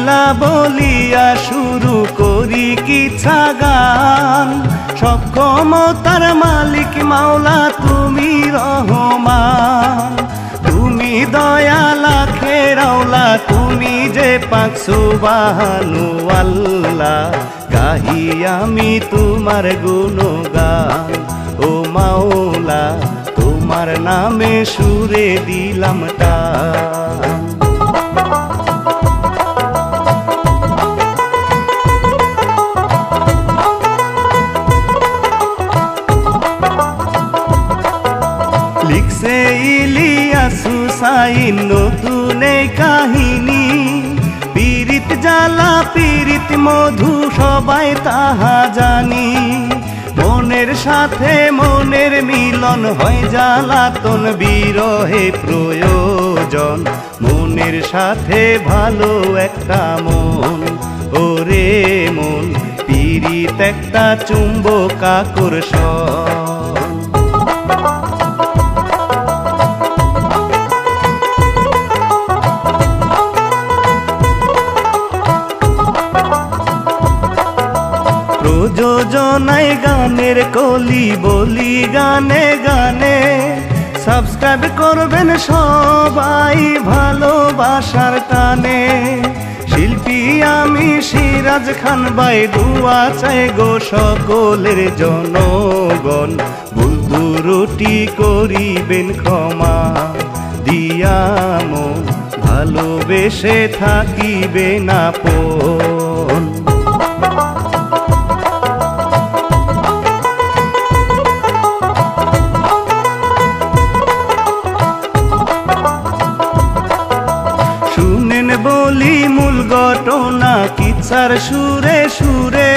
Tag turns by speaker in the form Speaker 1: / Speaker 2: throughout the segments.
Speaker 1: বিসমিল্লা বলিয়া শুরু করি কিছা গান সক্ষমতার মালিক মাওলা, তুমি রহমান। তুমি দয়ালা খেরাওলা তুমি যে পাক সুবাহানু আল্লাহ গাহি আমি তোমার গুণগান। ও মাওলা, তোমার নামে সুরে দিলাম টান লিখছে ইলিয়াসু সাইন নতুন কাহিনী। পীড়িত জ্বালা পীড়িত মধু, সবাই তাহা জানি। মনের সাথে মনের মিলন হয় জ্বালাতন বিরহে প্রয়োজন। মনের সাথে ভালো একটা মন, ওরে মন, পীড়িত একটা চুম্বক আকর্ষণ। প্রযোজনায় গানের কলি, বলি গানে গানে। সাবস্ক্রাইব করবেন সবাই ভালোবাসার টানে। শিল্পী আমি সিরাজ খান বাই দুয়া চাই গো সকলের জনগণ। বুদ্ধু রুটি করিবেন ক্ষমা, দিয়ামো। ভালোবেসে থাকিবে না পন কিচ্ছার সুরে সুরে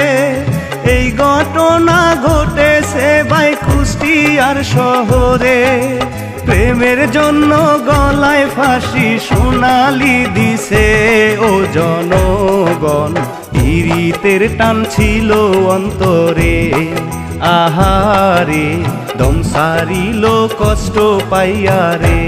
Speaker 1: এই ঘটনা ঘটেছে বাই কুষ্টিয়ার শহরে। প্রেমের জন্য গলায় ফাঁসি সোনালি দিছে ও জনগণ। ইরিতের টান ছিল অন্তরে। আহারে, দম সারিল কষ্ট পাইয়া রে।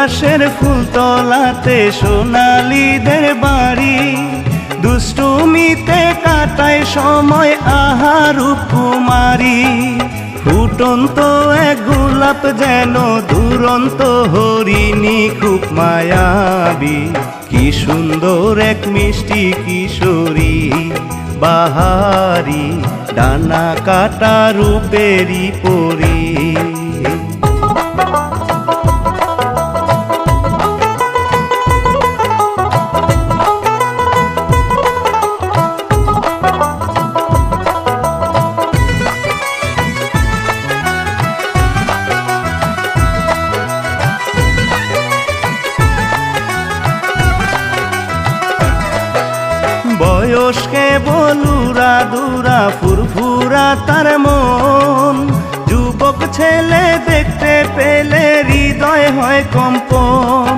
Speaker 1: হাঁসের ফুলতলাতে সোনালীদের বাড়ি। দুষ্টুমিতে কাটায় সময় আহার কুমারী ফুটন্ত এক গোলাপ যেন দুরন্ত হরিণী খুব মায়াবী। কি সুন্দর এক মিষ্টি কিশোরী, বাহারি, ডানা কাটা রূপেরই পরী। পেলে হৃদয় হয় কম্পন।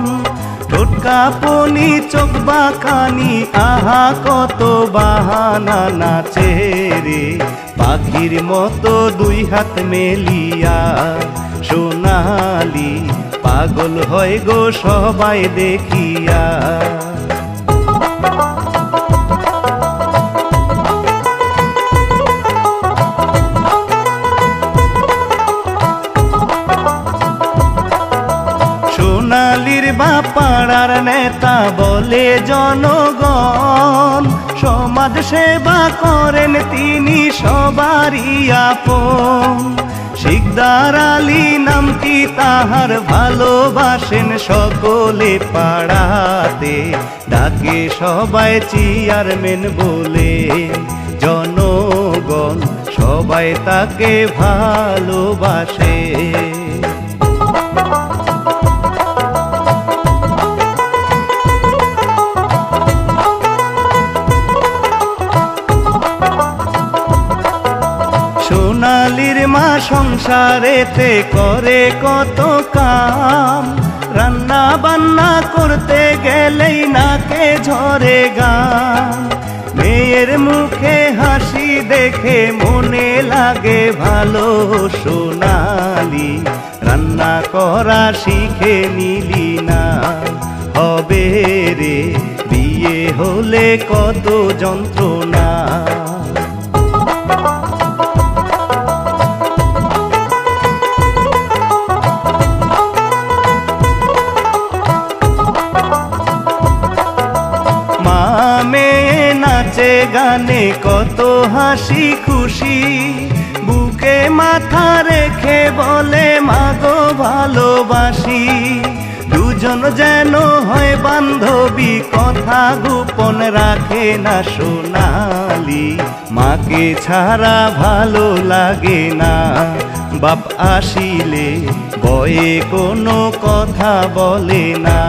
Speaker 1: টোটকা পনি, চোখ বাঁকানি, আহা কত বাহানা নাচে রে। পাখির মতো দুই হাত মেলিয়া সোনালি পাগল হয় গো সবাই দেখিয়া। জনগণ, সমাজ সেবা করেন তিনি সবারই আপন। শিকদার আলী নামটি তাহার ভালোবাসেন সকলে পাড়াতে। ডাকে সবাই চেয়ারম্যান বলে, জনগণ সবাই তাকে ভালোবাসে। সংসারেতে করে কত কাম? রান্না বান্না করতে গেলেই নাকে ঝরে গান মেয়ের মুখে হাসি দেখে মনে লাগে ভালো সোনালি। রান্না করা শিখে নিলি না। হবে রে, বিয়ে হলে কত যন্ত্রণা। গানে কত হাসি খুশি। বুকে মাথা রেখে বলে, মাগো ভালোবাসি। দুজন যেন হয় বান্ধবী, কথা গোপন রাখে না সোনালি। মাকে ছাড়া ভালো লাগে না। বাপ আসিলে বয়ে কোনো কথা বলে না।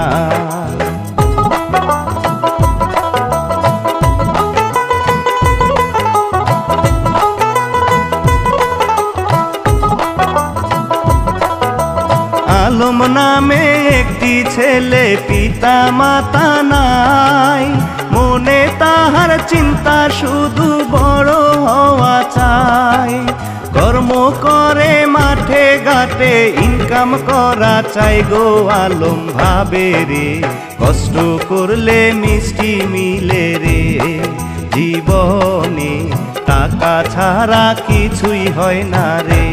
Speaker 1: ছেলে পিতা মাতা নাই। মনে তাহার চিন্তা শুধু বড় হওয়া চাই। কর্ম করে, মাঠে ঘাটে ইনকাম করা চাই গো আলম ভাবে রে। কষ্ট করলে মিষ্টি মিলে রে। জীবনে টাকা ছাড়া কিছুই হয় না রে।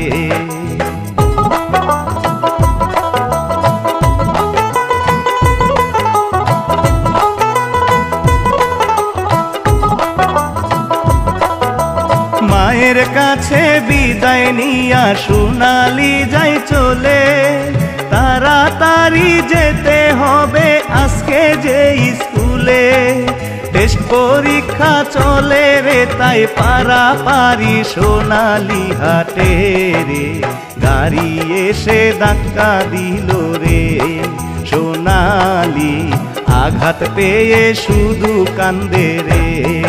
Speaker 1: মায়ের কাছে বিদায় নিয়া সোনালি যাই চলে। তাড়াতাড়ি যেতে হবে আজকে যে স্কুলে। টেস্ট পরীক্ষা চলে রে, তাই পারা পারি সোনালি হাটে রে। গাড়ি এসে ধাক্কা দিল রে। সোনালি আঘাত পেয়ে শুধু কান্দে রে।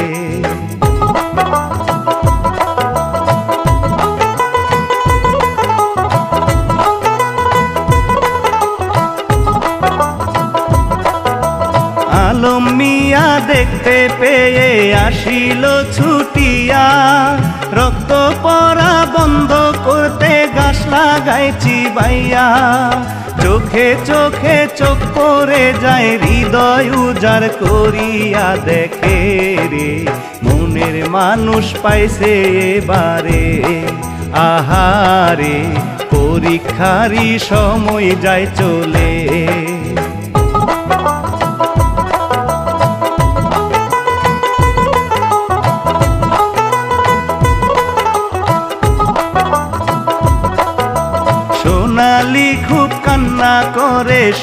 Speaker 1: দেখতে পেয়ে আসিল ছুটিয়া। রক্ত পরা বন্ধ করতে গাছ লাগাইছি বাইয়া। চোখে চোখে চোখ করে যায়, হৃদয় উজার করিয়া দেখে রে। মনের মানুষ পাইছে এবারে। আহারে, পরীক্ষারই সময় যায় চলে।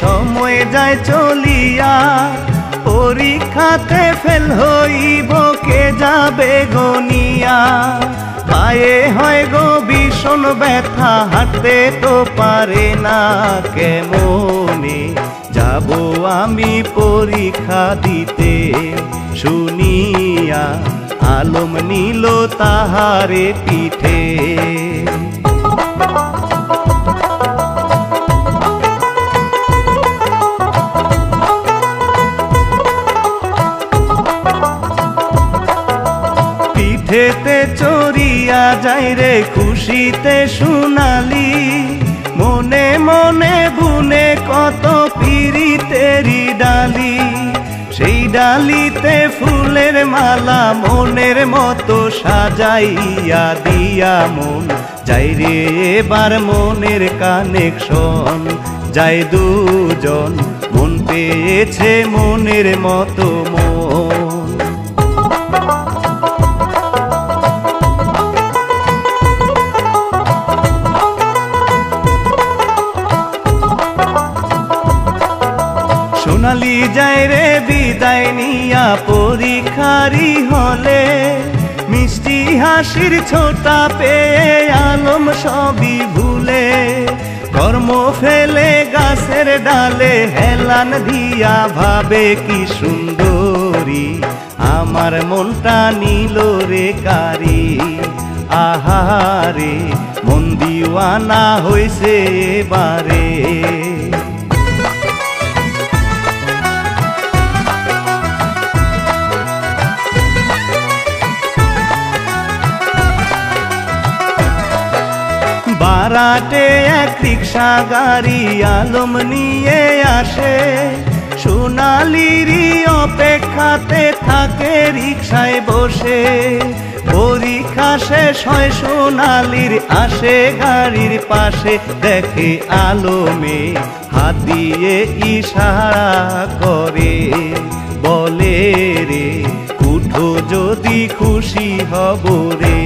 Speaker 1: সময় যায় চলিয়া, পরীক্ষাতে ফেল হইব, কে যাবে গনিয়া পায়ে হয় গো ভীষণ ব্যথা, হাঁটতে তো পারে না, কেমনে যাব আমি পরীক্ষা দিতে? শুনিয়া আলম নিল তাহারে পিঠে। পিঠেতে চড়িয়া যাই রে, খুশিতে শুনালি মনে মনে বুনে কত পিরিতেরি ডালি। সেই ডালিতে ফুলের মালা মনের মতো সাজাইয়া দিয়া মন। যাই রে, এবার মনের কানেকশন। যাই দুজন, মন পেয়েছে মনের মতো মন। নিয়া পরীক্ষারি হলে মিষ্টি হাসির ছোটা পেয়ে আলম সবই ভুলে। কর্ম ফেলে গাছের ডালে হেলান দিয়া ভাবে কি সুন্দরী। আমার মনটা নিল রে কারি। আহারে, মন দিওয়ানা হইছে এবারে। ভাড়াটে এক রিক্সা গাড়ি আলম নিয়ে আসে। সোনালিরই অপেক্ষাতে থাকে রিক্সায় বসে। পরীক্ষা শেষ হয় সোনালির আসে গাড়ির পাশে। দেখে আলমে হাত দিয়ে ইশারা করে। বলে রে, উঠো যদি খুশি হব রে।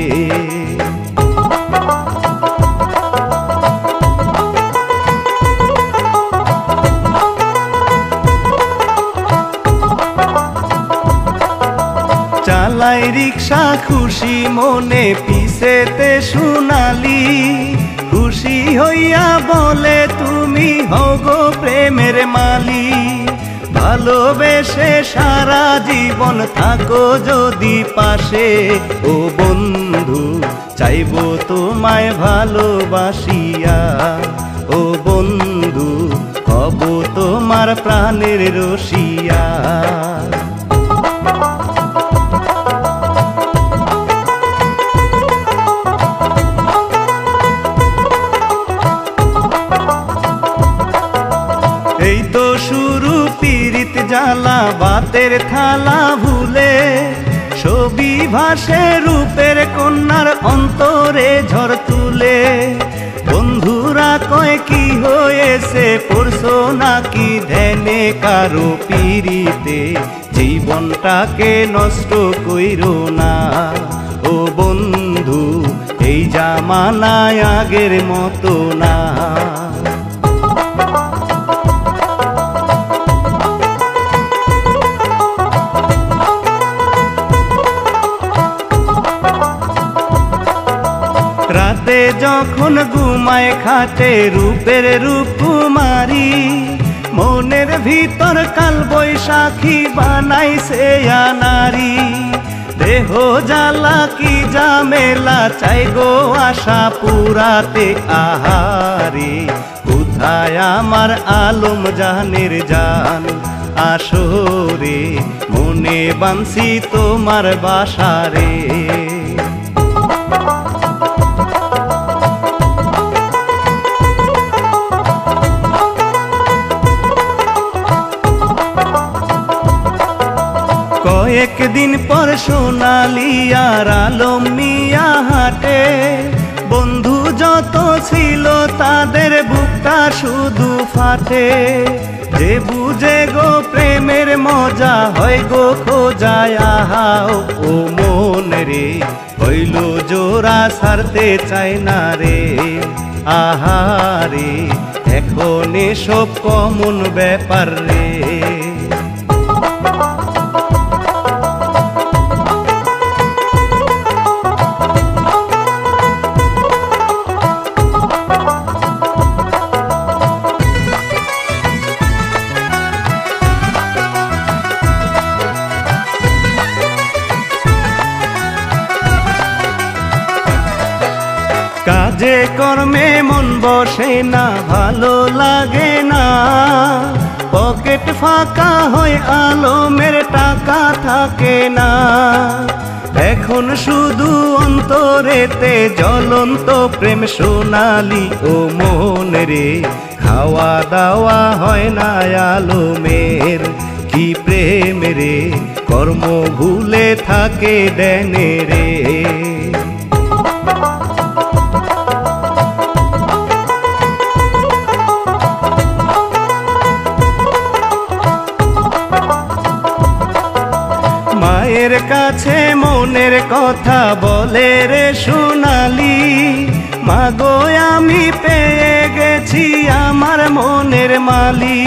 Speaker 1: চালাই রিক্সা খুশি মনে পিছেতে শুনালি খুশি হইয়া বলে, তুমি হগো প্রেমের মালি ভালোবেসে সারা জীবন থাকো যদি পাশে। ও বন্ধু, চাইব তোমায় ভালোবাসিয়া। ও বন্ধু, হব তোমার প্রাণের রসিয়া। বাতের থালা ভুলে ছবি ভাসে রূপের কন্যার অন্তরে ঝড় তুলে। বন্ধুরা কয়, কি হয়েছে? পড়ছো নাকি ধ্যানে কারও পিড়িতে? জীবনটাকে নষ্ট কইরো না। ও বন্ধু, এই জামানায় আগের মতো না। যখন ঘুমায় খাটে রূপের রূপ কুমারী মনের ভিতর কাল বৈশাখী বানাইছে নারী দেহ জ্বালা কি জামেলা চাই গো আশা পুরাতে আহারে। কোথায় আমার আলম জানের জান? আসরে মনে বানসি তোমার বাসারে কয়েকদিন পর সোনালি আর আলম মিয়া হাটে। বন্ধু যত ছিল তাদের বুকটা শুধু ফাটে। যে বুঝে গো প্রেমের মজা হয় গো খোঁজায় আহাও ও মন রে। হইল জোড়া সারতে চায় না রে। আহারে এখন এসব কমন ব্যাপার রে। বসে না, ভালো লাগে না। পকেট ফাঁকা হয় আলমের টাকা থাকে না। এখন শুধু অন্তরেতে জ্বলন্ত প্রেম সোনালি ও মন রে। খাওয়া দাওয়া হয় না আলমের, কি প্রেম রে? কর্ম ভুলে থাকে দেনে রে। কাছে মনের কথা বলে রে সোনালি। মাগো, আমি পেয়ে গেছি আমার মনের মালি।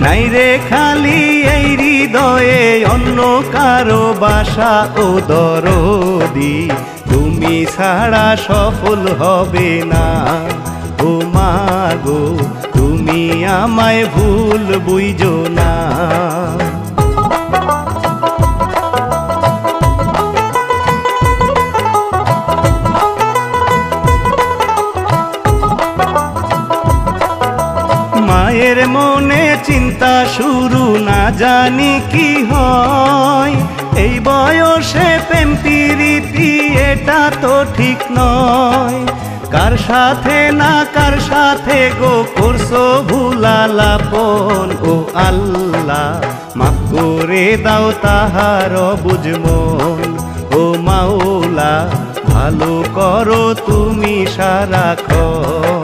Speaker 1: নাই রে খালি এই হৃদয়ে অন্য কারও বাসা ও দরদি। তুমি ছাড়া সফল হবে না। ও মাগো, তুমি আমায় ভুল বুঝো না। মায়ের মনে চিন্তা শুরু না জানি কি হয়। এই বয়সে প্রেম প্রীতি এটা তো ঠিক নয়। কার সাথে না কার সাথে গো করছ ভুলালাপন ও আল্লাহ, মাফ করে দাও তাহার বুঝমন ও মাওলা, ভালো করো তুমি সারাক্ষণ।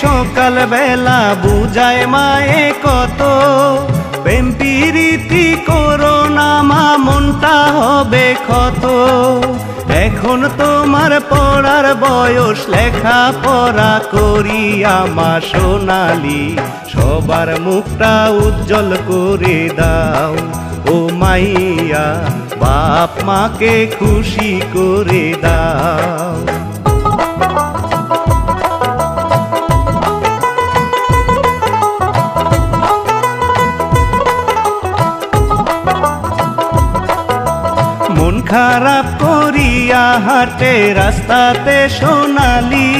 Speaker 1: সকাল বেলা বুঝায় মায়ে কত। প্রেম প্রীতি করো না মা, মনটা হবে ক্ষত। এখন তোমার পড়ার বয়স লেখা পড়া করি আমা সোনালি। সবার মুখটা উজ্জ্বল করে দাও। ও মাইয়া, বাপ মাকে খুশি করে দাও। খারাপ করিয়া হাটে রাস্তাতে সোনালি।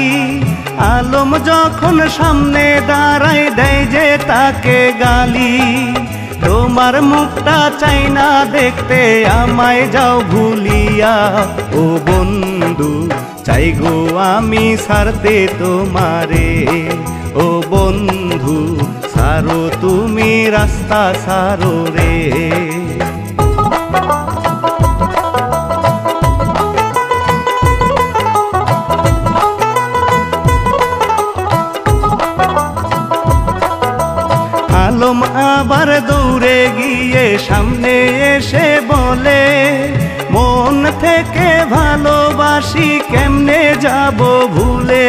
Speaker 1: আলম যখন সামনে দাঁড়াই দেয় যে তাকে গালি। তোমার মুখটা চাই না দেখতে, আমায় যাও ভুলিয়া। ও বন্ধু, চাই গো আমি সারতে তোমারে। ও বন্ধু সারো তুমি রাস্তা সারো রে। ভালোবাসি কেমনে যাব ভুলে?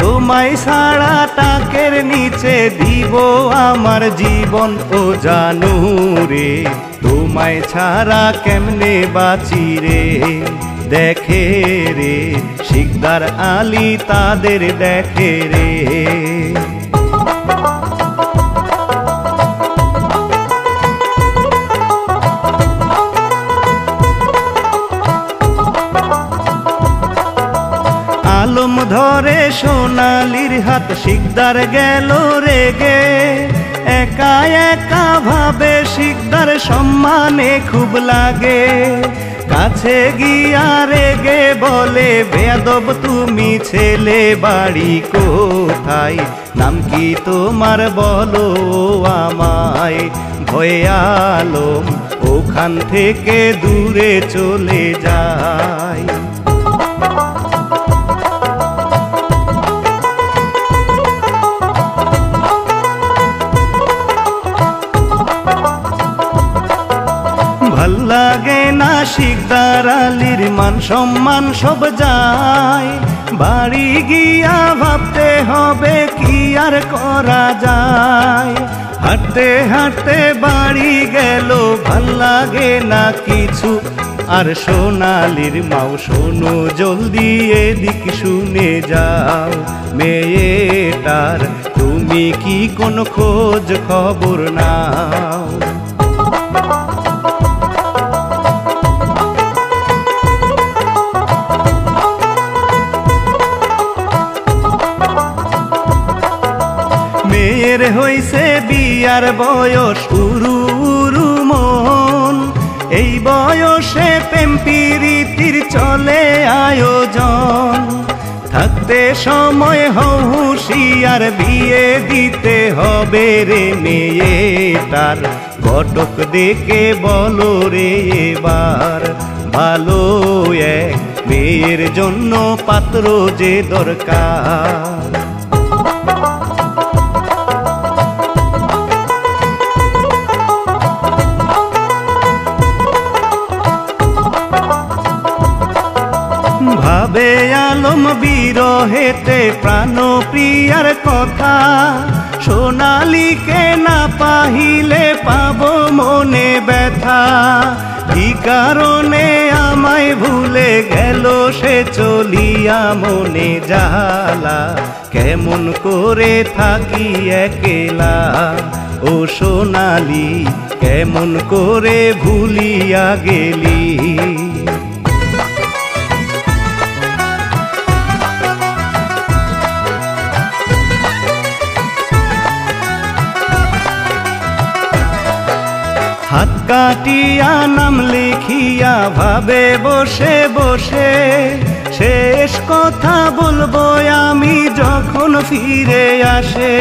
Speaker 1: তোমায় সারা টাকের নিচে দিব আমার জীবন, ও জানু রে তোমায় ছাড়া কেমনে বাঁচি রে? দেখে রে, শিকদার আলী তাদের দেখে রে। সোনালির হাত শিকদার গেল রেগে। একা একা ভাবে শিকদার সম্মানে খুব লাগে। কাছে গিয়া রেগে বলে বেদব তুমি ছেলে, বাড়ি কোথায়? নাম কি তোমার বলো আমায়? ভয়ে ওখান থেকে দূরে চলে যায়। শিকদার আলীর মান সম্মান সব যায়। বাড়ি গিয়া ভাবতে হবে কি আর করা যায়। হাঁটতে হাঁটতে বাড়ি গেল, ভালো লাগে না কিছু। আর সোনালির মাও শোনো, জলদি এদিক শুনে যাও। মেয়েটার তুমি কি কোনো খোঁজ খবর নাও? হইছে বিয়ার বয়স উরু উরু মন। এই বয়সে প্রেম প্রীতির চলে আয়োজন। থাকতে সময় হুশিয়ার বিয়ে দিতে হবে রে মেয়ে তার। ঘটক দেখে বলো রে এবার, ভালো এক মেয়ের জন্য পাত্র যে দরকার। বিরহেতে প্রাণ প্রিয়ার কথা। সোনালিকে না পাহিলে পাবো মনে ব্যথা। কি কারণে আমায় ভুলে গেল সে চলিয়া মনে জালা কেমন করে থাকি একেলা। ও সোনালি, কেমন করে ভুলিয়া গেলি। কাটিয়া নাম লিখিয়া ভাবে বসে বসে শেষ কথা বলব আমি যখন ফিরে আসে।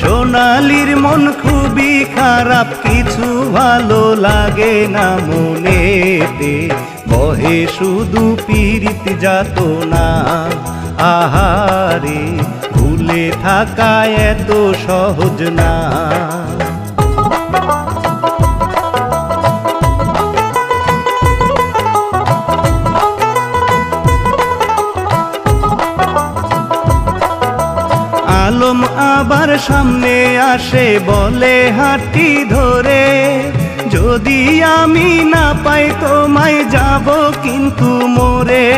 Speaker 1: সোনালির মন খুবই খারাপ, কিছু ভালো লাগে না মনেতে। বহে শুধু পীড়িত যাত না আহারে, ভুলে থাকা এত সহজ না। আবার সামনে আসে বলে হাঁটি ধরে। যদি আমি না পাই তোমায় যাব কিন্তু মোরে।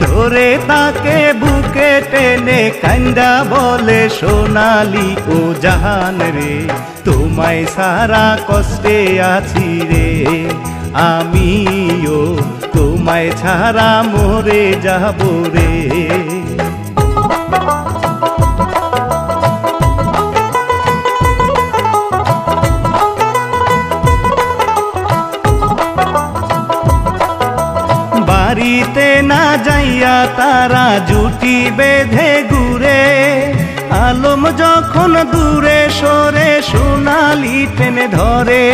Speaker 1: ধরে তাকে বুকে টেনে কান্দা বলে, সোনালি ও জাহান রে, তোমায় সারা কষ্টে আছি রে। আমিও তোমায় ছাড়া মরে যাব রে। যাইয়া তারা জুটি বেঁধে ঘুরে। আলম যখন দূরে সরে, সোনালি টেনে ধরে।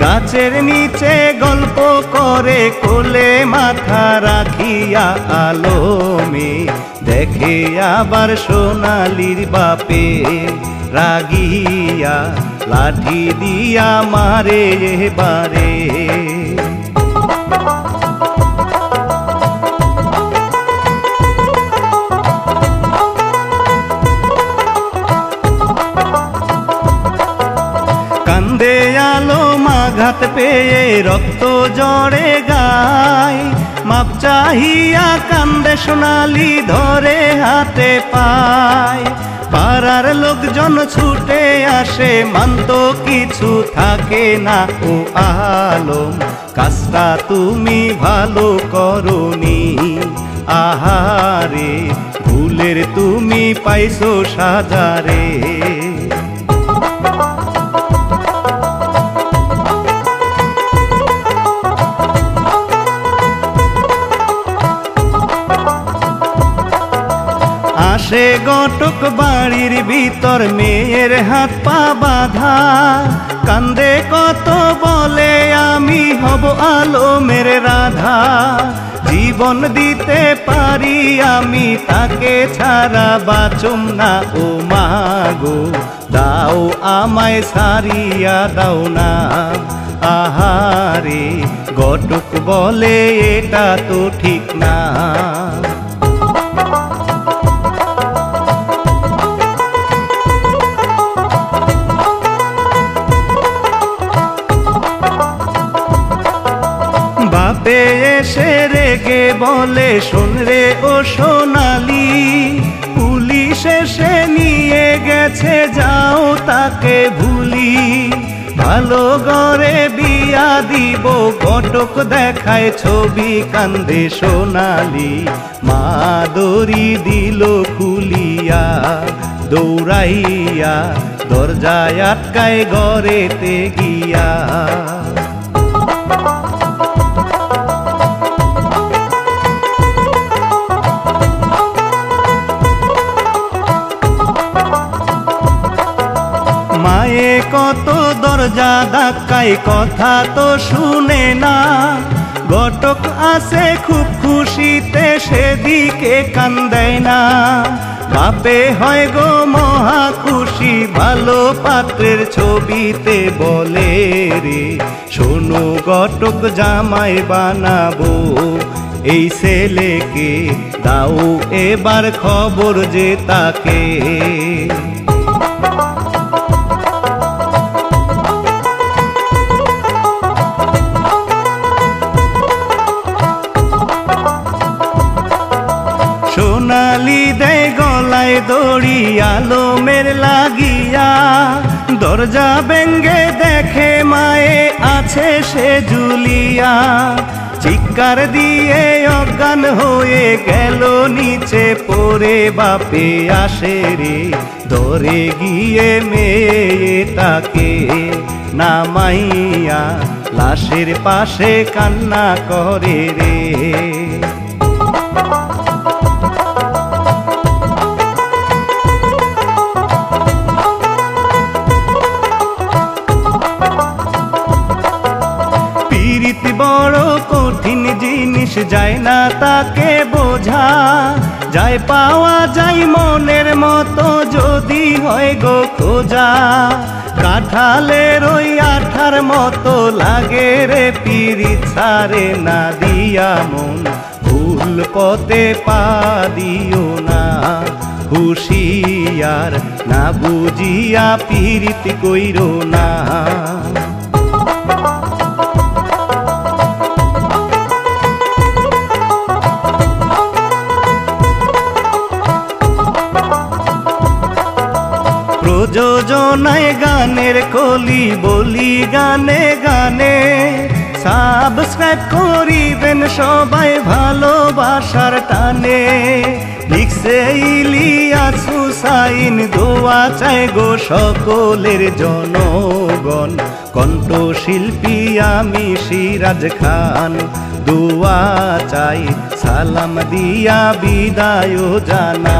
Speaker 1: গাছের নিচে গল্প করে, কোলে মাথা রাখিয়া আলোমে দেখে আবার সোনালির বাপে রাগিয়া লাঠি দিয়া মারে বারে মাঘাত পেয়ে রক্ত জড়ে গায়। মাপ চাহিয়া কান্দে সোনালি ধরে হাতে পায়। পাড়ার লোকজন ছুটে আসে, মানত কিছু থাকে না। ও আলম, কাজটা তুমি ভালো করনি। আহারে, ভুলের তুমি পাইছো সাজারে। আসে গটক বাড়ির ভিতর মেয়ের হাত পা বাঁধা। কান্দে কত বলে, আমি হব আলো মেরে রাধা। জীবন দিতে পারি, আমি তাকে ছাড়া বাঁচুম না। ও মাগো দাও আমায় সারিয়া দাও না। আহারে, গটক বলে, এটা তো ঠিক দিব, ঘটক দেখায় ছবি কান্দে সোনালি। মা দড়ি দিল খুলিয়া, দৌড়াইয়া, দরজায় আটকায় গড়েতে গিয়া। কত দরজা ধাক্কায় কথা তো শুনে না। ঘটক আসে খুব খুশিতে, সেদিকে কান্দেয় না। বাপে হয় গো মহা খুশি, ভালো পাত্রের ছবিতে বলে রে, শোনো ঘটক জামাই বানাবো, এই ছেলেকে দাও এবার খবর যে তাকে। দরজা ব্যঙ্গে দেখে মায়ে আছে সে জুলিয়া। চিৎকার দিয়ে অজ্ঞান হয়ে গেল, নিচে পরে বাপে আসে রে। ধরে গিয়ে মেয়েটাকে নামাইয়া লাশের পাশে কান্না করে রে। বড় কঠিন জিনিস যায় না তাকে বোঝা। যায় পাওয়া, যায় মনের মতো যদি হয় গো খোঁজা। কাঠালের ওই আঠার মতো লাগে রে পীড়িত ছাড়ে না দিয়া মন। ভুল পথে পা দিও না, হুশিয়ার না বুঝিয়া পীড়িত কইরো না। প্রযোজনায় গানের কলি, বলি গানে গানে। সাবস্ক্রাইব করিবেন সবাই ভালোবাসার টানে। লিখছে ইলিয়াস হুসাইন, দোয়া চাই গো সকলের জনগণ। কণ্ঠশিল্পী আমি সিরাজ খান, দোয়া চাই, সালাম দিয়া বিদায় জানা